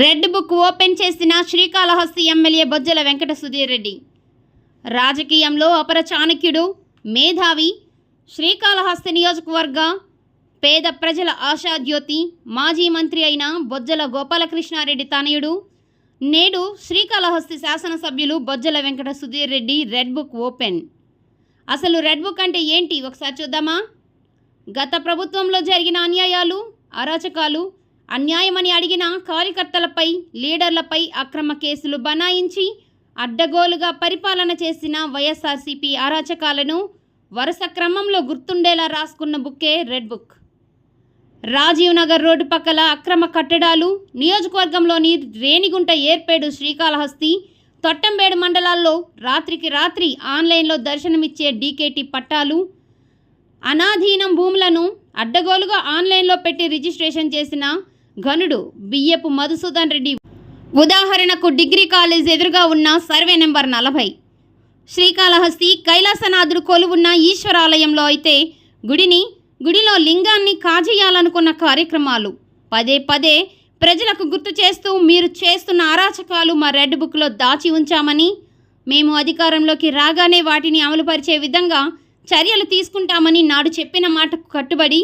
Red book open చేసిన Srikalahasti MLA Bojjala Venkata Sudheer Reddy. రాజకీయంలో అపర చాణక్యుడు మేధావి శ్రీకాళహస్తి నియోజకవర్గ పేద ప్రజల ఆశాద్యోతి మాజీ మంత్రి అయిన బొజ్జల గోపాలకృష్ణారెడ్డి తనయుడు నేడు శ్రీకాళహస్తి శాసనసభ్యులు Bojjala Venkata Sudheer Reddy red book open. అసలు రెడ్ బుక్ అంటే ఏంటి? ఒకసారి చూద్దామా? గత ప్రభుత్వంలో జరిగిన అన్యాయాలు అరాచకాలు అన్యాయమని అడిగిన కార్యకర్తలపై లీడర్లపై అక్రమ కేసులు బనాయించి అడ్డగోలుగా పరిపాలన చేసిన వైఎస్ఆర్సీపీ అరాచకాలను వరుస క్రమంలో గుర్తుండేలా రాసుకున్న బుక్కే red book. Rajiv Nagar road పక్కల అక్రమ కట్టడాలు నియోజకవర్గంలోని రేణిగుంట ఏర్పేడు శ్రీకాళహస్తి తొట్టంబేడు మండలాల్లో రాత్రికి రాత్రి ఆన్లైన్లో దర్శనమిచ్చే డీకేటీ పట్టాలు అనాధీనం భూములను అడ్డగోలుగా ఆన్లైన్లో పెట్టి రిజిస్ట్రేషన్ చేసిన ఘనుడు బియ్యపు మధుసూదన్ రెడ్డి. ఉదాహరణకు డిగ్రీ కాలేజ్ ఎదురుగా ఉన్న సర్వే నెంబర్ నలభై. శ్రీకాళహస్తి కైలాసనాథుడు కొలువున్న ఈశ్వరాలయంలో అయితే గుడిని గుడిలో లింగాన్ని కాజేయాలనుకున్న కార్యక్రమాలు. పదే పదే ప్రజలకు గుర్తు చేస్తూ మీరు చేస్తున్న అరాచకాలు మా రెడ్ బుక్లో దాచి ఉంచామని మేము అధికారంలోకి రాగానే వాటిని అమలుపరిచే విధంగా చర్యలు తీసుకుంటామని నాడు చెప్పిన మాటకు కట్టుబడి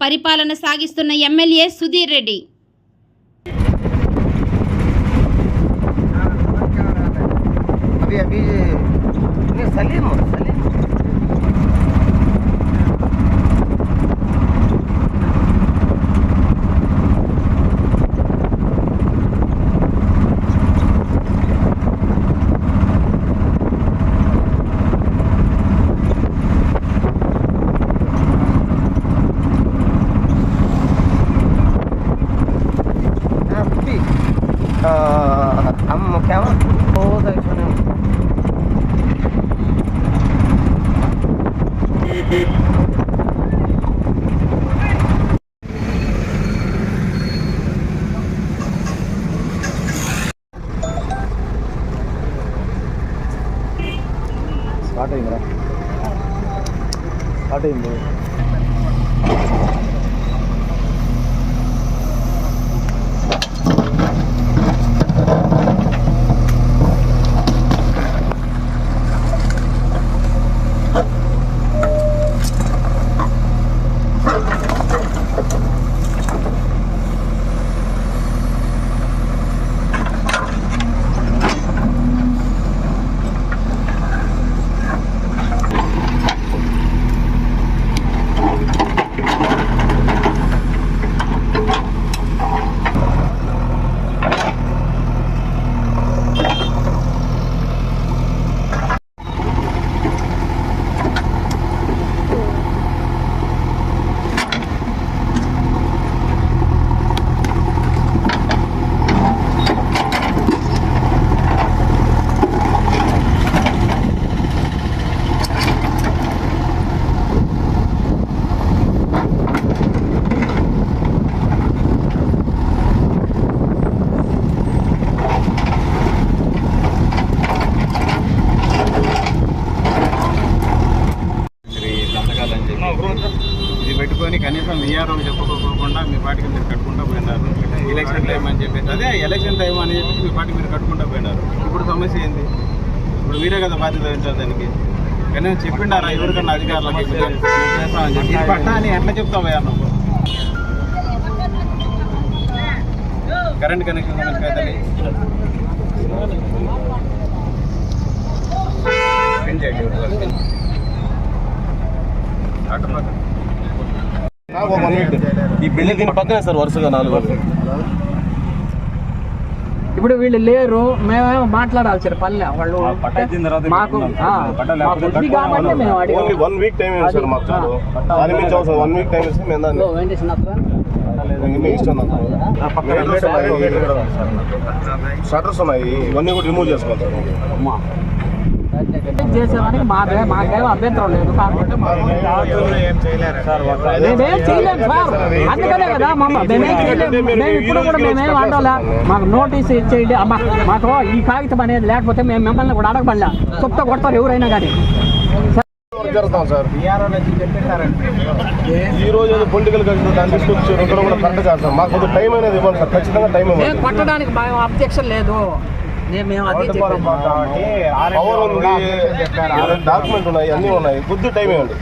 పరిపాలన సాగిస్తున్న ఎమ్మెల్యే సుధీర్ రెడ్డి अभी अभी नहीं सलीम सलीम காட்டுறீங்களா? காட்டுறீங்க ఇది పెట్టుకొని కనీసం ఈఆర్ఓ చెప్పుకోకుండా మీ పాటికి మీరు కట్టుకుంటూ పోయినారు. ఎలక్షన్ టైం అని చెప్పేసి. అదే ఎలక్షన్ టైం అని చెప్పి మీ పాటికి మీరు కట్టుకుంటూ పోయినారు. ఇప్పుడు సమస్య ఏంది? ఇప్పుడు మీరే కదా బాధ్యత వహించాలి దానికి. కనీసం చెప్పిండారా ఎవరికన్నా అధికారులకి? చేస్తామని చెప్పి. ఇది పట్టా అని ఎట్లా చెప్తావయ్యా నువ్వు? కరెంట్ కనెక్షన్ చేయండి పక్క ఈ బిల్డింగ్ దీని పక్కనే సార్ వరుసగా నాలుగు ఇప్పుడు వీళ్ళు లేరు మేమేమో మాట్లాడాలి సార్ పల్లె వాళ్ళు. పట్టా ఇచ్చిన తర్వాత మాకు ఉంది కాబట్టి మేము ఓన్లీ వన్ వీక్ టైం ఇవ్వండి సార్ మాకు చాలు. దాని మించి అవసరం వన్ వీక్ టైం ఇస్తే మేము దాన్ని వెంకటేశ్వర మీ ఇష్టం. Letters ఉన్నాయి, ఇవన్నీ కూడా రిమూవ్ చేసుకోవాలి సార్. చేసేదానికి మాకేం అభ్యంతరం లేదు కాకపోతే మేమేం చేయలేము సార్. అందుకనే కదా మమ్మ మేమేం చేయలేము మేము ఇప్పుడు కూడా మేమేం అండాలా మాకు నోటీస్ ఇచ్చేయండి. అమ్మా మాకు ఈ కాగితం అనేది లేకపోతే మేము మిమ్మల్ని కూడా అడగబడలే చెప్తా కొడతారు ఎవరైనా కానీ. జరుగుతాం సార్ ఈ రోజు పొలిటికల్ దాన్ని తీసుకొచ్చి కూడా కరెక్ట్ కాదు సార్ మాకు టైం అనేది ఇవ్వండి సార్. ఖచ్చితంగా టైం మేము ఇవ్వండి కొట్టడానికి అబ్జెక్షన్ లేదు. డాక్యుమెంట్ ఉన్నాయి అన్నీ ఉన్నాయి. కొద్ది టైం ఇవ్వండి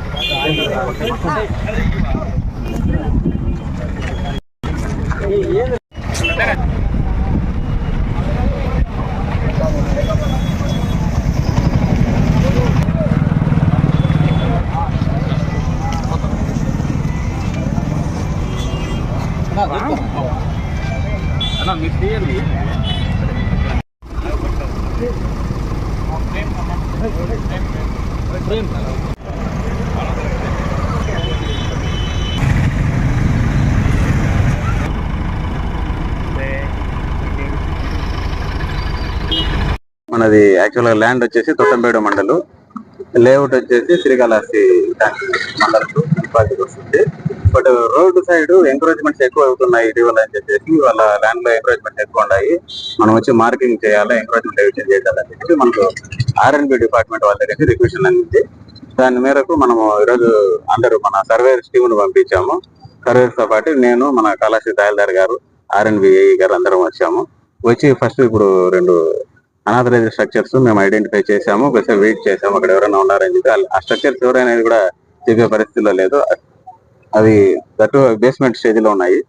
అన్న మీరు తీయండి. మనది యాక్చువల్గా ల్యాండ్ వచ్చేసి తొట్టంపేడు మండలు. లేఅవుట్ వచ్చేసి శ్రీకాళహస్తి మండలకు మున్సిపాలిటీకి వస్తుంది. బట్ రోడ్డు సైడ్ ఎంకరేజ్మెంట్స్ ఎక్కువ అవుతున్నాయి ఇటీవల అని చెప్పేసి వాళ్ళ ల్యాండ్లో ఎంకరేజ్మెంట్ ఎక్కువ ఉన్నాయి. మనం వచ్చి మార్కింగ్ చేయాలి ఎంకరేజ్మెంట్ ఎవిషన్ చేయాలని చెప్పేసి మనకు ఆర్ఎన్బి డిపార్ట్మెంట్ వాళ్ళ దగ్గర రిక్వెషన్ అందింది. దాని మేరకు మనము ఈరోజు అందరూ మన సర్వేర్ టీమ్ను పంపించాము. సర్వేర్స్తో పాటు నేను మన కళాశ్రీ తహసీల్దార్ గారు ఆర్ఎన్బి గారు అందరం వచ్చాము. వచ్చి ఫస్ట్ ఇప్పుడు రెండు అనాథరైజ్ స్ట్రక్చర్స్ మేము ఐడెంటిఫై చేసాము ఒకసారి వెయిట్ చేసాము అక్కడ ఎవరైనా ఉన్నారని చెప్పి ఆ స్ట్రక్చర్స్ ఎవరైనా కూడా చెప్పే పరిస్థితిలో లేదు. అవి దట్టు బేస్మెంట్ స్టేజ్లో ఉన్నాయి.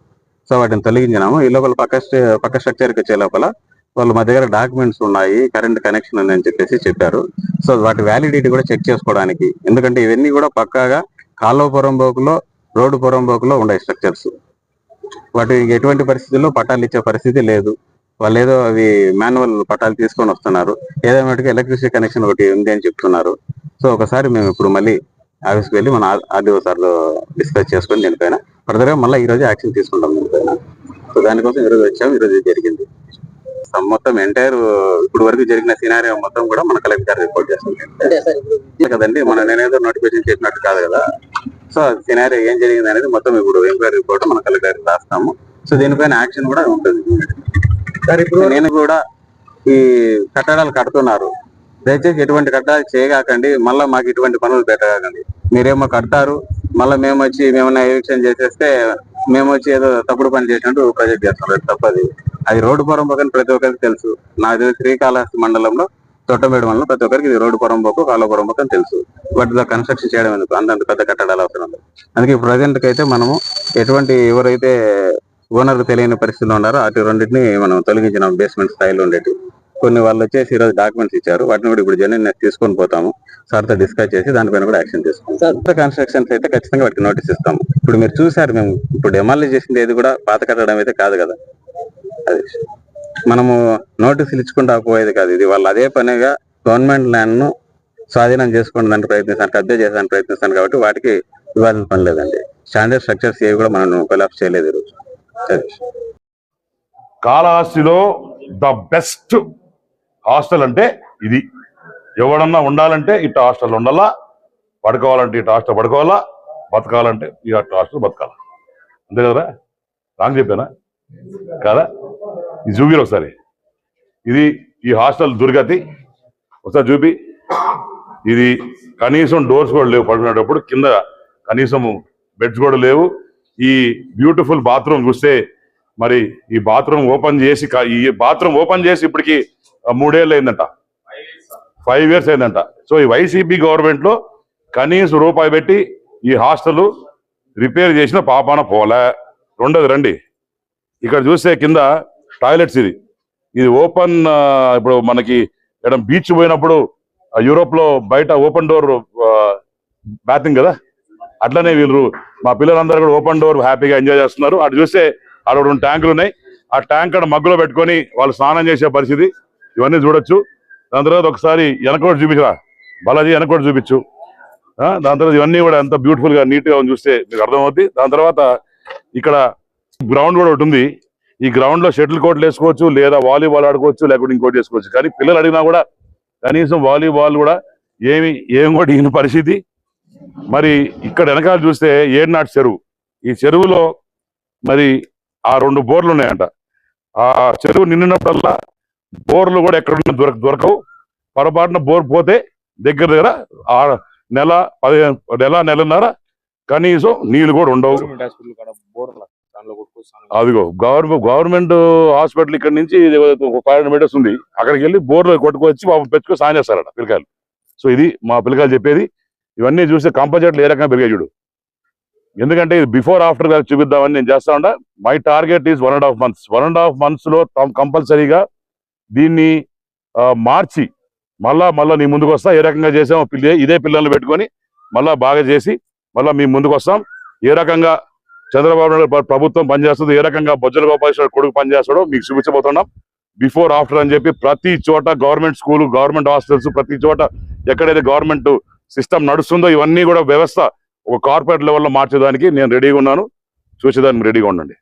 సో వాటిని తొలగించినాము. ఈ లోపల పక్క స్టే- పక్క స్ట్రక్చర్కి వచ్చే లోపల వాళ్ళు మా దగ్గర డాక్యుమెంట్స్ ఉన్నాయి కరెంట్ కనెక్షన్ ఉందని చెప్పేసి చెప్పారు. సో వాటి వ్యాలిడిటీ కూడా చెక్ చేసుకోవడానికి. ఎందుకంటే ఇవన్నీ కూడా పక్కాగా కాలువ పొరంబోకులో రోడ్డు పొరంబోకులో ఉన్నాయి స్ట్రక్చర్స్ వాటి ఎటువంటి పరిస్థితుల్లో పట్టాలు ఇచ్చే పరిస్థితి లేదు. వాళ్ళు ఏదో అవి మాన్యువల్ పట్టాలు తీసుకొని వస్తున్నారు. ఏదేమటికి ఎలక్ట్రిసిటీ కనెక్షన్ ఒకటి ఉంది అని చెప్తున్నారు. సో ఒకసారి మేము ఇప్పుడు మళ్ళీ ఆఫీస్కి వెళ్ళి మన ఆర్డీఓ సార్లో డిస్కస్ చేసుకొని దీనిపైన ఫర్దర్గా మళ్ళీ ఈ రోజు యాక్షన్ తీసుకుంటాం దీనిపైన. సో దానికోసం ఈ రోజు వచ్చాము ఈ రోజు ఇది జరిగింది మొత్తం ఎంటైర్ ఇప్పుడు వరకు జరిగిన సినారియో మొత్తం కూడా మన కలెక్టర్ రిపోర్ట్ చేస్తాం కదండి మన నేనేదో నోటిఫికేషన్ చెప్పినట్టు కాదు కదా. సో సినారియో ఏం జరిగింది అనేది మొత్తం ఇప్పుడు ఎంక్వైరీ రిపోర్ట్ మన కలెక్టర్ రాస్తాము. సో దీనిపైన యాక్షన్ కూడా ఉంటుంది. నేను కూడా ఈ కట్టడాలు కడుతున్నారు. దయచేసి ఎటువంటి కట్టడాలు చేయగాకండి మళ్ళీ మాకు ఇటువంటి పనులు పెట్టగాకండి. మీరేమో కడతారు మళ్ళీ మేము వచ్చి మేమన్నా ఎవిక్షన్ చేసేస్తే మేము వచ్చి ఏదో తప్పుడు పని చేసినట్టు ప్రజెక్ట్ చేస్తున్నారు. తప్పది. అది రోడ్డు పొరంపోకని ప్రతి ఒక్కరికి తెలుసు. నాకు శ్రీకాళహస్తి మండలంలో తొట్టమేడు మండలం ప్రతి ఒక్కరికి ఇది రోడ్డు పొరంపోకు కాలువ పొరంపోకు అని తెలుసు. వాటిలో కన్స్ట్రక్షన్ చేయడం ఎందుకు? అంత పెద్ద కట్టడాలు అవసరం అందుకే ప్రజెంట్కి అయితే మనము ఎటువంటి ఎవరైతే ఓనర్ తెలియని పరిస్థితిలో ఉన్నారో. అటు రెండింటిని మనం తొలగించిన బేస్మెంట్ స్థాయిలో ఉండేటి. కొన్ని వాళ్ళు వచ్చేసి ఈరోజు డాక్యుమెంట్స్ ఇచ్చారు. వాటిని కూడా ఇప్పుడు జన తీసుకొని పోతాము. సార్తో డిస్కస్ చేసి దానిపైన కూడా యాక్షన్ తీసుకుంటాం. కన్స్ట్రక్షన్స్ అయితే ఖచ్చితంగా వాటికి నోటీస్ ఇస్తాము. ఇప్పుడు మీరు చూసారు మేము ఇప్పుడు డెమాలిష్ చేసింది ఏది కూడా పాత కట్టడం అయితే కాదు కదా. అది మనము నోటీసులు ఇచ్చుకుంటా పోయేది కాదు. ఇది వాళ్ళు అదే పనిగా గవర్నమెంట్ ల్యాండ్ను స్వాధీనం చేసుకోవడానికి ప్రయత్నిస్తాను కబ్జా చేసానికి ప్రయత్నిస్తాను కాబట్టి వాటికి ఇవ్వాల్సిన పని లేదండి. స్టాండర్డ్ స్ట్రక్చర్స్ ఏవి కూడా మనం కొలాప్స్ చేయలేదు ఈరోజు. కాళహస్తిలో ద బెస్ట్ హాస్టల్ అంటే ఇది. ఎవడన్నా ఉండాలంటే ఇట్ట హాస్టల్ ఉండాలా పడుకోవాలంటే ఇటు హాస్టల్ పడుకోవాలా బతకాలంటే ఈ హాస్టల్ బతకాలా. అంతే కదరా? రాంగ్ చెప్పానా? కదా? ఇది చూపిరు ఒకసారి. ఇది ఈ హాస్టల్ దుర్గతి. ఒకసారి చూపి. ఇది కనీసం డోర్స్ కూడా లేవు పడుకునేటప్పుడు కింద కనీసం బెడ్స్ కూడా లేవు. ఈ బ్యూటిఫుల్ బాత్రూమ్ చూస్తే మరి ఈ బాత్రూమ్ ఓపెన్ చేసి ఈ బాత్రూమ్ ఓపెన్ చేసి ఇప్పటికి మూడేళ్ళు అయిందంట. ఫైవ్ ఇయర్స్ అయిందంట. సో ఈ వైసీపీ గవర్నమెంట్లో కనీసం రూపాయి పెట్టి ఈ హాస్టల్ రిపేర్ చేసిన పాపాన పోలే. రెండోది రండి. ఇక్కడ చూస్తే కింద టాయిలెట్స్ ఇది. ఇది ఓపెన్ ఇప్పుడు మనకి ఇక్కడ బీచ్ పోయినప్పుడు యూరోప్లో బయట ఓపెన్ డోర్ బాతింగ్ కదా? అట్లనే వీళ్ళు మా పిల్లలందరూ కూడా ఓపెన్ డోర్ హ్యాపీగా ఎంజాయ్ చేస్తున్నారు. అటు చూస్తే ఆడ రెండు ట్యాంకులు ఉన్నాయి. ఆ ట్యాంక్ అక్కడ మగ్గులో పెట్టుకొని వాళ్ళు స్నానం చేసే పరిస్థితి ఇవన్నీ చూడొచ్చు. దాని తర్వాత ఒకసారి వెనకోటి చూపించరా? బాలాజీ వెనకోటి చూపించు. దాని తర్వాత ఇవన్నీ కూడా ఎంత బ్యూటిఫుల్గా నీట్గా ఉంది చూస్తే మీకు అర్థమవుద్ది. దాని తర్వాత ఇక్కడ గ్రౌండ్ కూడా ఒకటి ఉంది. ఈ గ్రౌండ్లో షటిల్ కోట్లు వేసుకోవచ్చు లేదా వాలీబాల్ ఆడుకోవచ్చు లేకుంటే ఇంకోటి వేసుకోవచ్చు. కానీ పిల్లలు అడిగినా కూడా కనీసం వాలీబాల్ కూడా ఏమి ఏం కూడా ఈయన పరిస్థితి. మరి ఇక్కడ వెనకాల చూస్తే ఏడునాటి చెరువు. ఈ చెరువులో మరి ఆ రెండు బోర్లు ఉన్నాయంట. ఆ చెరువు నిండినప్పుడల్లా బోర్లు కూడా ఎక్కడ దొరక దొరకవు. పొరపాటున బోర్ పోతే దగ్గర దగ్గర ఆ నెల పదిహేను నెల నెలన్నర కనీసం నీళ్ళు కూడా ఉండవు. అదిగో గవర్నమెంట్ గవర్నమెంట్ హాస్పిటల్ ఇక్కడ నుంచి ఫైవ్ హండ్రెడ్ మీటర్స్ ఉంది. అక్కడికి వెళ్ళి బోర్లో కొట్టుకొచ్చి పాపం పెట్టుకొని సాయం చేస్తారట పిల్లకాయలు. సో ఇది మా పిల్లకాయలు చెప్పేది. ఇవన్నీ చూస్తే కంపల్సరీ ఏ రకంగా పెరిగాయి చూడు. ఎందుకంటే ఇది బిఫోర్ ఆఫ్టర్గా చూపిద్దామని నేను చేస్తా ఉండ. My target is one and half months one and half మంత్స్లో కంపల్సరీగా దీన్ని ఆ, మార్చి మళ్ళా మళ్ళీ నీ ముందుకు వస్తా. ఏ రకంగా చేసామో పిల్ల ఇదే పిల్లల్ని పెట్టుకొని మళ్ళా బాగా చేసి మళ్ళీ మీ ముందుకు వస్తాం. ఏ రకంగా చంద్రబాబు నాయుడు ప్రభుత్వం పనిచేస్తుంది ఏ రకంగా బొజ్జల గోపాలేశ్వర కొడుకు పనిచేస్తాడో మీకు చూపించబోతున్నాం. బిఫోర్ ఆఫ్టర్ అని చెప్పి ప్రతి చోట గవర్నమెంట్ స్కూల్ గవర్నమెంట్ హాస్టల్స్ ప్రతి చోట ఎక్కడైతే గవర్నమెంట్ సిస్టమ్ నడుస్తుందో ఇవన్నీ కూడా వ్యవస్థ ఒక కార్పొరేట్ లెవెల్లో మార్చేదానికి నేను రెడీగా ఉన్నాను. చూసేదానికి రెడీగా ఉండండి.